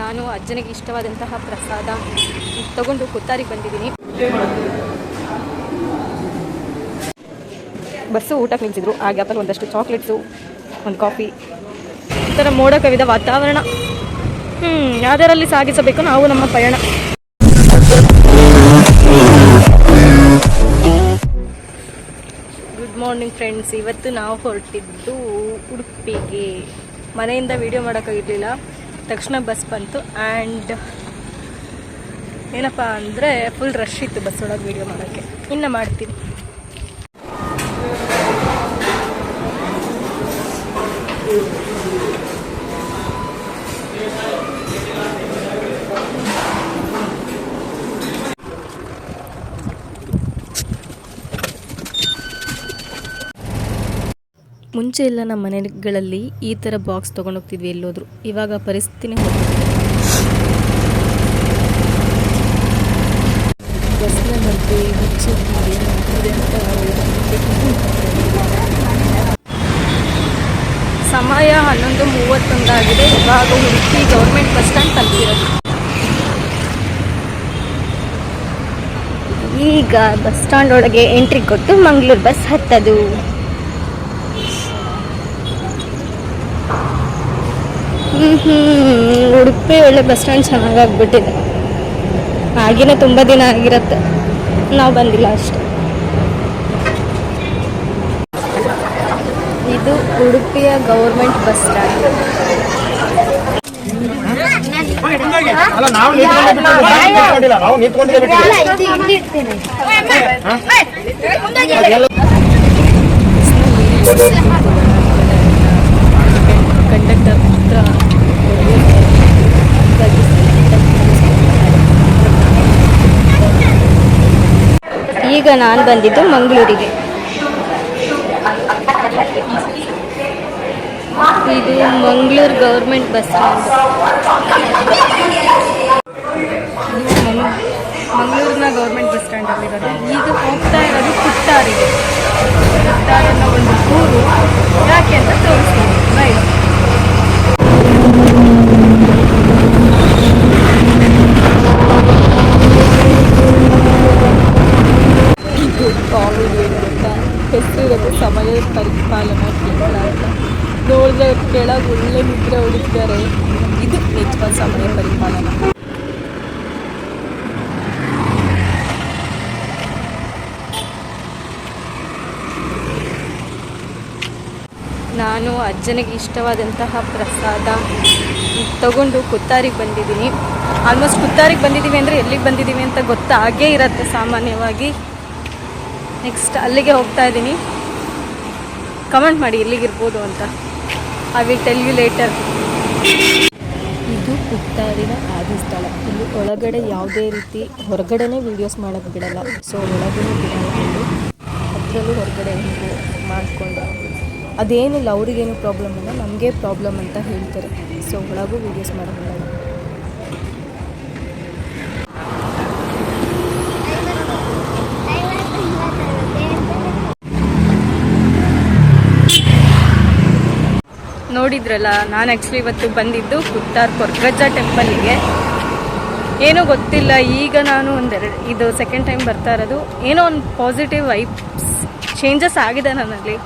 ನಾನು ಅಜ್ಜನಿಗೆ ಇಷ್ಟವಾದಂತಹ ಪ್ರಸಾದ ತಗೊಂಡು ಕುತ್ತಾರಿಗೆ ಬಂದಿದ್ದೀನಿ. ಬಸ್ಸು ಊಟಕ್ಕೆ ನಿಂತಿದ್ರು ಆ ಗ್ಯಾಪಲ್ಲಿ ಒಂದಷ್ಟು ಚಾಕ್ಲೇಟ್ಸು, ಒಂದು ಕಾಫಿ. ಈ ಥರ ಮೋಡ ಕವಿದ ವಾತಾವರಣ. ಹ್ಞೂ ಯಾವ್ದಾರಲ್ಲಿ ಸಾಗಿಸಬೇಕು ನಾವು ನಮ್ಮ ಪಯಣ. ಗುಡ್ ಮಾರ್ನಿಂಗ್ ಫ್ರೆಂಡ್ಸ್ ಇವತ್ತು ನಾವು ಹೊರಟಿದ್ದು ಉಡುಪಿಗೆ. ಮನೆಯಿಂದ ವಿಡಿಯೋ ಮಾಡೋಕ್ಕಾಗಿರಲಿಲ್ಲ. ತಕ್ಷಣ ಬಸ್ ಬಂತು ಆ್ಯಂಡ್ ಏನಪ್ಪ ಅಂದರೆ ಫುಲ್ ರಶ್ ಇತ್ತು ಬಸ್ ಒಳಗೆ ವೀಡಿಯೋ ಮಾಡೋಕ್ಕೆ. ಇನ್ನು ಮಾಡ್ತೀನಿ. ಮುಂಚೆ ಎಲ್ಲ ನಮ್ಮ ಮನೆಗಳಲ್ಲಿ ಈ ಥರ ಬಾಕ್ಸ್ ತೊಗೊಂಡೋಗ್ತಿದ್ವಿ ಎಲ್ಲೋದ್ರು. ಇವಾಗ ಪರಿಸ್ಥಿತಿನೇ ಸಮಯ ಹನ್ನೊಂದು ಮೂವತ್ತೊಂದಾಗಿದೆ. ಇವಾಗ ಹುಡುಕಿ ಗೌರ್ಮೆಂಟ್ ಬಸ್ ಸ್ಟ್ಯಾಂಡ್ ತಲುಪಿರೋದು. ಈಗ ಬಸ್ ಸ್ಟ್ಯಾಂಡ್ ಒಳಗೆ ಎಂಟ್ರಿ ಕೊಟ್ಟು ಮಂಗಳೂರು ಬಸ್ ಹತ್ತದು. ಉಡುಪಿ ಒಳ್ಳೆ ಬಸ್ ಸ್ಟ್ಯಾಂಡ್ ಚೆನ್ನಾಗಾಗ್ಬಿಟ್ಟಿದೆ. ಆಗಿನ ತುಂಬ ದಿನ ಆಗಿರತ್ತೆ. ನಾವು ಬಂದಿಲ್ಲ ಅಷ್ಟೆ. ಇದು ಉಡುಪಿಯ ಗೌರ್ಮೆಂಟ್ ಬಸ್ ಸ್ಟ್ಯಾಂಡ್. ಅಲ್ಲ ನಾವು ಈಗ ನಾನು ಬಂದಿದ್ದು ಮಂಗಳೂರಿಗೆ. ಇದು ಮಂಗಳೂರು ಗೌರ್ಮೆಂಟ್ ಬಸ್ ಸ್ಟ್ಯಾಂಡ್. ಮಂಗಳೂರಿನ ಗೌರ್ಮೆಂಟ್ ಬಸ್ ಸ್ಟ್ಯಾಂಡ್ ಅಲ್ಲಿರೋದು ಈಗ ಹೋಗ್ತಾ ಇರೋದು ಕುಟ್ಟಾರಿಗೆ. ಕುಟ್ಟಾರ್ ಅನ್ನೋ ಒಂದು ಊರು. ಯಾಕೆ ಅಂತ ತೋರಿಸ್ತೀನಿ ರೈಟ್ ಇದು ಕಾಮಿಡಿ ಅಂತ ಹೆಸರಿರೋದು ಸಮಯ ಪರಿಪಾಲನಾ ಕೇಂದ್ರ ಅಂತ ನೋಡಿದ್ರೆ ಕೆಳಗೆ ಒಳ್ಳೆ ನಿದ್ರೆ ಹೊಡಿತಾರೆ ಇದು ನಿಜವಾದ ಸಮಯ ಪರಿಪಾಲನಾ ನಾನು ಅಜ್ಜನಿಗೆ ಇಷ್ಟವಾದಂತಹ ಪ್ರಸಾದ ತಗೊಂಡು ಕುತ್ತಾರಿಗೆ ಬಂದಿದ್ದೀನಿ. ಆಲ್ಮೋಸ್ಟ್ ಕುತ್ತಾರಿಗೆ ಬಂದಿದ್ದೀವಿ ಅಂದರೆ ಎಲ್ಲಿಗೆ ಬಂದಿದ್ದೀವಿ ಅಂತ ಗೊತ್ತಾಗೇ ಇರುತ್ತೆ ಸಾಮಾನ್ಯವಾಗಿ. ನೆಕ್ಸ್ಟ್ ಅಲ್ಲಿಗೆ ಹೋಗ್ತಾ ಇದ್ದೀನಿ. ಕಮೆಂಟ್ ಮಾಡಿ ಎಲ್ಲಿಗಿರ್ಬೋದು ಅಂತ. I will tell you later ಇದು ಕುತ್ತಾರಿನ ಆದಿ ಸ್ಥಳ. ಇಲ್ಲಿ ಒಳಗಡೆ ಯಾವುದೇ ರೀತಿ ಹೊರಗಡೆನೇ ವೀಡಿಯೋಸ್ ಮಾಡೋಕ್ಕೆ ಬಿಡಲ್ಲ. ಸೊ ಒಳಗಡೆ ಬಿಡಲ್ಲ. ಅದರಲ್ಲೂ ಹೊರಗಡೆ ಮಾಡಿಕೊಂಡು ಅದೇನಿಲ್ಲ, ಅವ್ರಿಗೇನು ಪ್ರಾಬ್ಲಮ್ ಇಲ್ಲ, ನಮಗೆ ಪ್ರಾಬ್ಲಮ್ ಅಂತ ಹೇಳ್ತಾರೆ. ಸೊ ಒಳಗೂ ವೀಡಿಯೋಸ್ ಮಾಡೋಣ. ನೋಡಿದ್ರಲ್ಲ, ನಾನು ಆ್ಯಕ್ಚುಲಿ ಇವತ್ತು ಬಂದಿದ್ದು ಕುತ್ತಾರ್ ಕೊರ್ಗಜ್ಜ ಟೆಂಪಲ್ಲಿಗೆ ಏನೂ ಗೊತ್ತಿಲ್ಲ, ಈಗ ನಾನು ಒಂದೆರಡು, ಇದು ಸೆಕೆಂಡ್ ಟೈಮ್ ಬರ್ತಾ ಇರೋದು. ಏನೋ ಒಂದು ಪಾಸಿಟಿವ್ ವೈಬ್ಸ್ ಚೇಂಜಸ್ ಆಗಿದೆ ನನ್ನಲ್ಲಿ.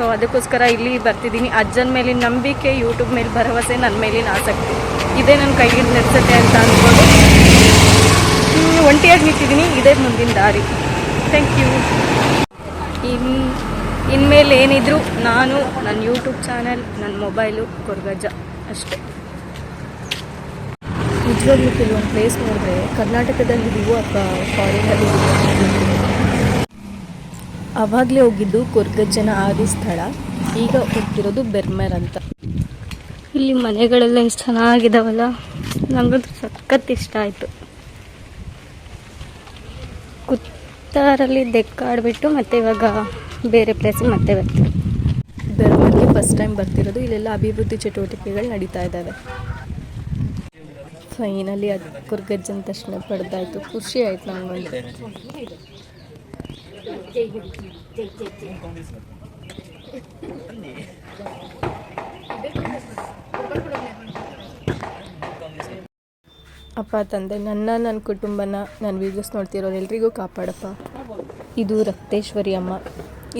ಸೊ ಅದಕ್ಕೋಸ್ಕರ ಇಲ್ಲಿ ಬರ್ತಿದ್ದೀನಿ. ಅಜ್ಜನ ಮೇಲಿನ ನಂಬಿಕೆ ಯೂಟ್ಯೂಬ್ ಮೇಲೆ ಭರವಸೆ ನನ್ನ ಮೇಲಿನ ಆಸಕ್ತಿ. ಇದೇ ನನ್ನ ಕೈಗೆ ನಡೆಸುತ್ತೆ ಅಂತ ಅಂದ್ಕೊಂಡು ಒಂಟಿಯಾಗಿ ನಿಂತಿದ್ದೀನಿ. ಇದೇ ಮುಂದಿನ ದಾರಿ. ಥ್ಯಾಂಕ್ ಯು ಇನ್, ಇನ್ಮೇಲೆ ಏನಿದ್ರು ನಾನು ನನ್ನ ಯೂಟ್ಯೂಬ್ ಚಾನಲ್ ನನ್ನ ಮೊಬೈಲು, ಕೊರ್ಗಜ್ಜ ಅಷ್ಟೇ. ನಿಜವಾಗ್ಲೂ ಕೆಲವೊಂದು ಪ್ಲೇಸ್ ನೋಡಿದ್ರೆ ಕರ್ನಾಟಕದಲ್ಲಿದೆಯೋ ಅಥವಾ ಫಾರಿನಲ್ಲಿ ಅವಾಗಲೇ ಹೋಗಿದ್ದು ಕೊರ್ಗಜ್ಜನ ಆದಿ ಸ್ಥಳ. ಈಗ ಹೋಗ್ತಿರೋದು ಬೆರ್ಮರ್ ಅಂತ. ಇಲ್ಲಿ ಮನೆಗಳೆಲ್ಲ ಎಷ್ಟು ಚೆನ್ನಾಗಿದಾವಲ್ಲ. ನನಗಂತೂ ಸಖತ್ ಇಷ್ಟ ಆಯಿತು. ಕುತ್ತಾರಲ್ಲಿ ದೆಕ್ಕಾಡ್ಬಿಟ್ಟು ಮತ್ತೆ ಇವಾಗ ಬೇರೆ ಪ್ಲೇಸಿಗೆ ಮತ್ತೆ ಬರ್ತೀವಿ ಬೆರ್ಮರ್ಗೆ ಫಸ್ಟ್ ಟೈಮ್ ಬರ್ತಿರೋದು. ಇಲ್ಲೆಲ್ಲ ಅಭಿವೃದ್ಧಿ ಚಟುವಟಿಕೆಗಳು ನಡೀತಾ ಇದ್ದಾವೆ. ಫೈನಲಿ ಅದು ಕುರ್ಗಜ್ಜನ ತಕ್ಷಣ ಪಡೆದಾಯ್ತು. ಖುಷಿ ಆಯ್ತು ಅಪ್ಪ, ತಂದೆ, ನನ್ನ ನನ್ನ ಕುಟುಂಬನ ನನ್ನ ವೀಡಿಯೋಸ್ ನೋಡ್ತಿರೋರು ಎಲ್ರಿಗೂ ಕಾಪಾಡಪ್ಪ. ಇದು ರಕ್ತೇಶ್ವರಿ ಅಮ್ಮ.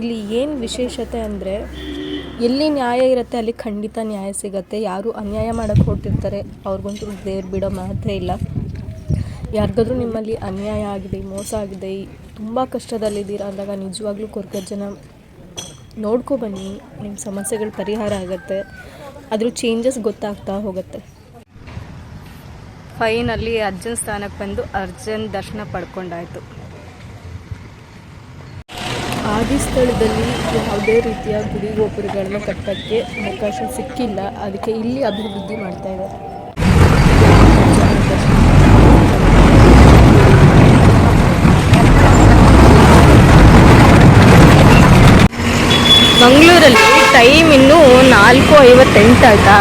ಇಲ್ಲಿ ಏನು ವಿಶೇಷತೆ ಅಂದರೆ, ಎಲ್ಲಿ ನ್ಯಾಯ ಇರುತ್ತೆ ಅಲ್ಲಿ ಖಂಡಿತ ನ್ಯಾಯ ಸಿಗತ್ತೆ. ಯಾರು ಅನ್ಯಾಯ ಮಾಡೋಕ್ಕೆ ಹೊರಟಿರ್ತಾರೆ ಅವ್ರಿಗಂತೂ ದೇವ್ರು ಬಿಡೋ ಮಾತ್ರ ಇಲ್ಲ. ಯಾರಿಗಾದ್ರೂ ನಿಮ್ಮಲ್ಲಿ ಅನ್ಯಾಯ ಆಗಿದೆ, ಮೋಸ ಆಗಿದೆ ತುಂಬ ಕಷ್ಟದಲ್ಲಿದ್ದೀರಾ ಅಂದಾಗ ನಿಜವಾಗ್ಲೂ ಕೊರ್ಗದ ಜನ ನೋಡ್ಕೊ ಬನ್ನಿ ನಿಮ್ಮ ಸಮಸ್ಯೆಗಳು ಪರಿಹಾರ ಆಗುತ್ತೆ. ಅದ್ರ ಚೇಂಜಸ್ ಗೊತ್ತಾಗ್ತಾ ಹೋಗುತ್ತೆ. ಫೈನಲ್ಲಿ ಅರ್ಜುನ್ ಸ್ಥಾನಕ್ಕೆ ಬಂದು ಅರ್ಜುನ್ ದರ್ಶನ ಪಡ್ಕೊಂಡಾಯ್ತು. ಆದಿ ಸ್ಥಳದಲ್ಲಿ ಯಾವುದೇ ರೀತಿಯ ಗುಡಿ ಗೋಪುರಗಳನ್ನು ಕಟ್ಟೋಕ್ಕೆ ಅವಕಾಶ ಸಿಕ್ಕಿಲ್ಲ. ಅದಕ್ಕೆ ಇಲ್ಲಿ ಅಭಿವೃದ್ಧಿ ಮಾಡ್ತಾ ಇದ್ದಾರೆ. ಟೈಮ್ ಇನ್ನೂ ನಾಲ್ಕು ಐವತ್ತೆಂಟು ಆಯ್ತಾ?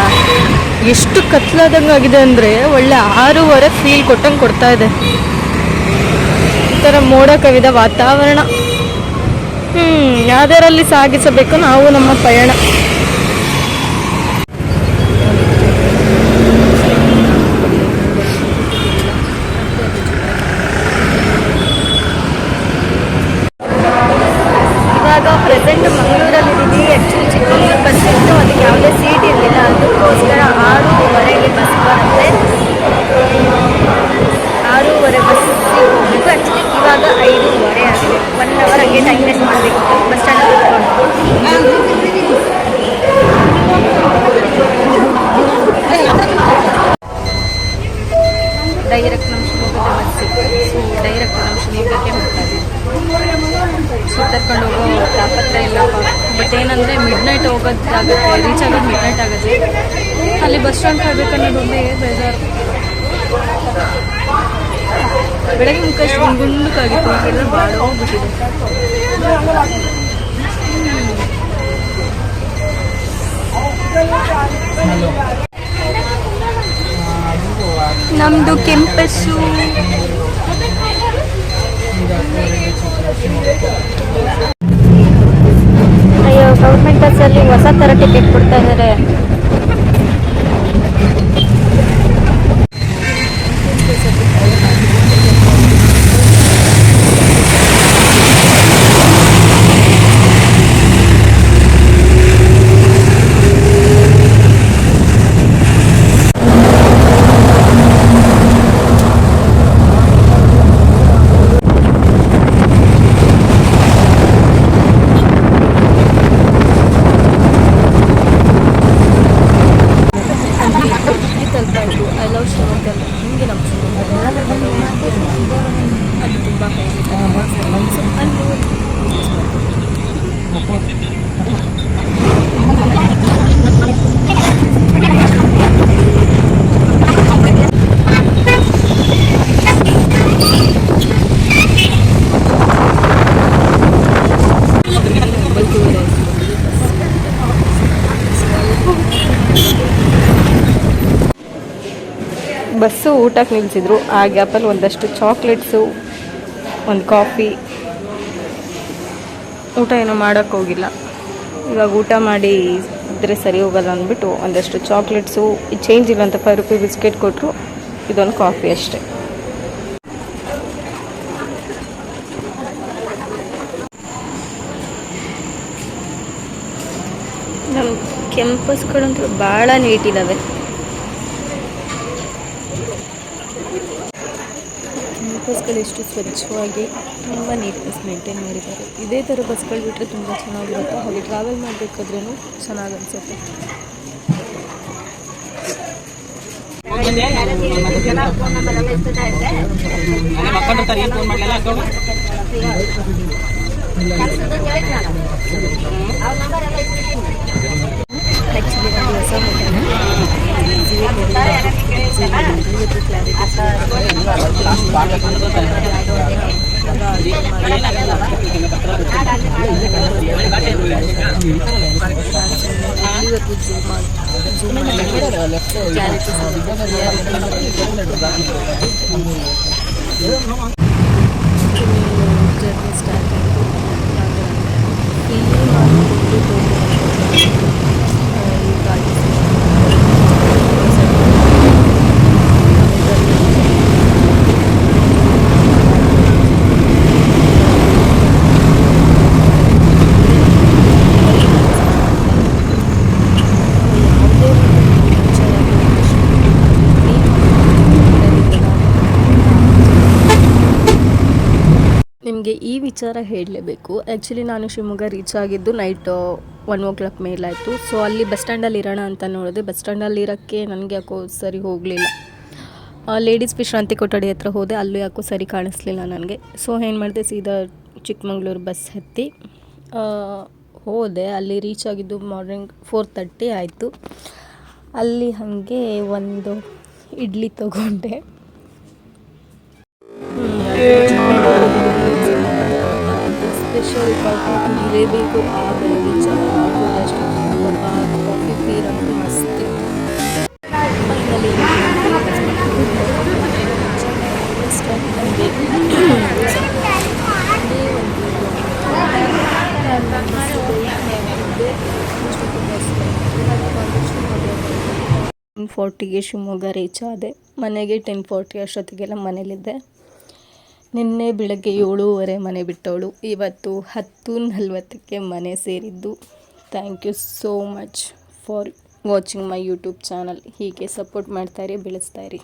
ಎಷ್ಟು ಕತ್ಲಾದಂಗೆ ಆಗಿದೆ ಅಂದರೆ ಒಳ್ಳೆ ಆರೂವರೆ ಫೀಲ್ ಕೊಟ್ಟಂಗೆ ಕೊಡ್ತಾ ಇದೆ. ಈ ಥರ ಮೋಡ ಕವಿದ ವಾತಾವರಣ. ಹ್ಞೂ ಯಾವ್ದಾರಲ್ಲಿ ಸಾಗಿಸಬೇಕು? ನಾವು ನಮ್ಮ ಪಯಣ. ಸುತ್ತರ್ಕೊಂಡು ಹೋಗೋ ತಾಪತ್ರ ಇಲ್ಲಪ್ಪ ಬಟ್ ಏನಂದರೆ ಮಿಡ್ ನೈಟ್ ಹೋಗೋದಾಗುತ್ತೆ ರೀಚ್ ಆಗೋದು ಮಿಡ್ ನೈಟ್ ಆಗುತ್ತೆ. ಅಲ್ಲಿ ಬಸ್ ಸ್ಟ್ಯಾಂಡ್ ಕಾಯ್ಬೇಕನ್ನೋದು ಒಂದೇ ಬೇಜಾರು. ಬೆಳಗ್ಗೆ ಮುಖ ಗುಂಡುಕಾಗಿತ್ತು ಈಗೆಲ್ಲ ಭಾಳ ಹೋಗ್ಬಿಟ್ಟಿದೆ. ನಮ್ಮದು ಕೆಂಪಸ್ಸು ಗೌರ್ಮೆಂಟ್ ಬಸ್ಸಲ್ಲಿ ಹೊಸ ಥರ ಟಿಕೆಟ್ ಕೊಡ್ತಾ ಇದ್ದಾರೆ ಇಲ್ಲಿ ತಲುಪಾಯಿತು ಐ ಲವ್ ಶಿವಮೊಗ್ಗ ಹಿಂಗೆ ನಮ್ಮ ಶಿವಮೊಗ್ಗ ಅದು ತುಂಬ ಸೊ ಅಲ್ಲಿ ಒಂಬತ್ತೂವರೆ ಊಟಕ್ಕೆ ನಿಲ್ಲಿಸಿದ್ರು ಆ ಗ್ಯಾಪಲ್ಲಿ ಒಂದಷ್ಟು ಚಾಕ್ಲೇಟ್ಸು, ಒಂದು ಕಾಫಿ. ಊಟ ಏನೋ ಮಾಡೋಕ್ಕೋಗಿಲ್ಲ ಇವಾಗ ಊಟ ಮಾಡಿ ಇದ್ರೆ ಸರಿ ಹೋಗಲ್ಲ ಅಂದ್ಬಿಟ್ಟು ಒಂದಷ್ಟು ಚಾಕ್ಲೇಟ್ಸು ಚೇಂಜ್ ಇಲ್ಲ ಅಂತ ಫೈವ್ ರುಪಿ ಬಿಸ್ಕೆಟ್ ಕೊಟ್ಟರು ಇದೊಂದು ಕಾಫಿ ಅಷ್ಟೆ. ನಮ್ಮ ಕೆಂಪಸ್ಗಳಂತೂ ಭಾಳ ನೀಟ್ ಕ್ಯಾಂಪಸ್ಗಳು ಎಷ್ಟು ಸ್ವಚ್ಛವಾಗಿ ತುಂಬ ನೀಟ್ನೆಸ್ ಮೇಂಟೈನ್ ಮಾಡಿದ್ದಾರೆ. ಇದೇ ಥರ ಬಸ್ಗಳು ಬಿಟ್ಟರೆ ತುಂಬ ಚೆನ್ನಾಗಿರುತ್ತೆ. ಹಾಗೆ ಟ್ರಾವೆಲ್ ಮಾಡಬೇಕಾದ್ರೂ ಚೆನ್ನಾಗಿ ಅನಿಸುತ್ತೆ. ಫೋನ್ ಮಾಡಲಿಲ್ಲ ಅಕ್ಕವ್ರು ಆ್ಯಕ್ಚುಲಿ ಒಂದು ಹೊಸ ಇವತ್ತು ಜೂಮ್ ಮಾಡಿ ಜೂಮ್ ಮಾಡಿ ಕ್ಲಾರಿಟಿ ಜರ್ನಿ ಸ್ಟಾರ್ಟ್ ಆಯಿತು ಫೀಲ್ ಮಾಡಿಕೊಂಡು ಹೋಗುವಂಥದ್ದು ಈ ಗಾಡಿ ನಿಮಗೆ ಈ ವಿಚಾರ ಹೇಳಲೇಬೇಕು. ಆ್ಯಕ್ಚುಲಿ ನಾನು ಶಿವಮೊಗ್ಗ ರೀಚ್ ಆಗಿದ್ದು ನೈಟ್ ಒನ್ ಓ ಕ್ಲಾಕ್ ಮೇಲಾಯಿತು. ಸೊ ಅಲ್ಲಿ ಬಸ್ ಸ್ಟ್ಯಾಂಡಲ್ಲಿ ಇರೋಣ ಅಂತ ನೋಡಿದೆ. ಬಸ್ ಸ್ಟ್ಯಾಂಡಲ್ಲಿ ಇರೋಕ್ಕೆ ನನಗೆ ಯಾಕೋ ಸರಿ ಹೋಗಲಿಲ್ಲ. ಲೇಡೀಸ್ ವಿಶ್ರಾಂತಿ ಕೊಠಡಿ ಹತ್ರ ಹೋದೆ. ಅಲ್ಲೂ ಯಾಕೋ ಸರಿ ಕಾಣಿಸ್ಲಿಲ್ಲ ನನಗೆ. ಸೊ ಏನು ಮಾಡಿದೆ? ಸೀದಾ ಚಿಕ್ಕಮಂಗ್ಳೂರು ಬಸ್ ಹತ್ತಿ ಹೋದೆ. ಅಲ್ಲಿ ರೀಚ್ ಆಗಿದ್ದು ಮಾರ್ನಿಂಗ್ ಫೋರ್ ತರ್ಟಿ ಆಯಿತು. ಅಲ್ಲಿ ಹಾಗೆ ಒಂದು ಇಡ್ಲಿ ತಗೊಂಡೆ. ಆಗಲಿ ಚೆನ್ನಾಗಿ ಅಷ್ಟು ಕಾಫಿ ಪೀರಂತೂ ಮಸ್ತ್. ಟೆನ್ ಫಾರ್ಟಿಗೆ ಶಿವಮೊಗ್ಗ ರೀಚ್ ಆದೆ. ಮನೆಗೆ ಟೆನ್ ಫಾರ್ಟಿ ಅಷ್ಟೊತ್ತಿಗೆಲ್ಲ ಮನೇಲಿದ್ದೆ. ನಿನ್ನೆ ಬೆಳಗ್ಗೆ ಏಳೂವರೆ ಮನೆ ಬಿಟ್ಟವಳು. ಇವತ್ತು ಹತ್ತು ನಲ್ವತ್ತಕ್ಕೆ ಮನೆ ಸೇರಿದ್ದು. Thank you so much for watching my YouTube channel ಹೀಗೆ ಸಪೋರ್ಟ್ ಮಾಡ್ತಾಯಿರಿ ಬೆಳೆಸ್ತಾಯಿರಿ